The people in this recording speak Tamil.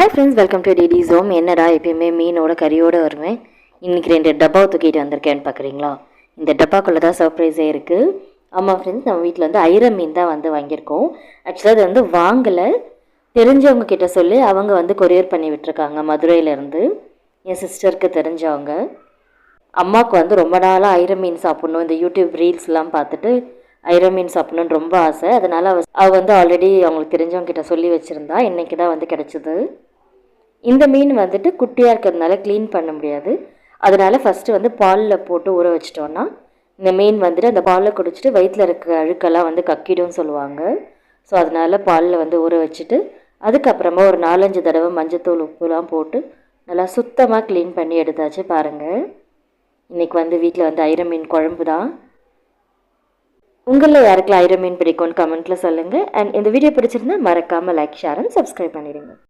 Hi friends welcome to DD ஜோம் என்னடா எப்பயுமே மீனோட கறியோடு வருவேன். இன்றைக்கி ரெண்டு டப்பா தூக்கிட்டு வந்திருக்கேன்னு பார்க்குறீங்களா இந்த டப்பாக்குள்ளே தான் சர்ப்ரைஸே இருக்குது ஆமாம் ஃப்ரெண்ட்ஸ் நம்ம வீட்டில் வந்து ஐர மீன் தான் வந்து வாங்கியிருக்கோம். ஆக்சுவலாக அது வந்து வாங்கலை. தெரிஞ்சவங்க கிட்ட சொல்லி அவங்க வந்து கொரியர் பண்ணி விட்டுருக்காங்க மதுரையிலேருந்து என் சிஸ்டருக்கு தெரிஞ்சவங்க. அம்மாவுக்கு வந்து ரொம்ப நாளாக ஐர மீன் சாப்பிட்ணும். இந்த யூடியூப் ரீல்ஸ்லாம் பார்த்துட்டு ஐர மீன் சாப்பிட்ணுன்னு ரொம்ப ஆசை. அதனால் அவ அவ வந்து ஆல்ரெடி அவங்களுக்கு தெரிஞ்சவங்க கிட்ட சொல்லி வச்சுருந்தா இன்றைக்கி தான் வந்து கிடச்சிது. இந்த மீன் வந்துட்டு குட்டியாக இருக்கிறதுனால க்ளீன் பண்ண முடியாது. அதனால் ஃபஸ்ட்டு வந்து பாலில் போட்டு ஊற வச்சிட்டோன்னா இந்த மீன் வந்துட்டு அந்த பாலில் குடிச்சிட்டு வயிற்றில் இருக்க அழுக்கெல்லாம் வந்து கக்கிடும்னு சொல்லுவாங்க. ஸோ அதனால் பாலில் வந்து ஊற வச்சுட்டு அதுக்கப்புறமா ஒரு நாலஞ்சு தடவை மஞ்சத்தூள் உப்புலாம் போட்டு நல்லா சுத்தமாக க்ளீன் பண்ணி எடுத்தாச்சு பாருங்கள் இன்றைக்கி வந்து வீட்டில் வந்து ஐர மீன் குழம்பு தான். உங்களில் யாருக்கெல்லாம் ஐர மீன் பிடிக்கும்னு கமெண்ட்டில் சொல்லுங்கள் அண்ட் இந்த வீடியோ பிடிச்சிருந்தா மறக்காமல் லைக் ஷேர் அண்ட் சப்ஸ்கிரைப் பண்ணிடுங்க.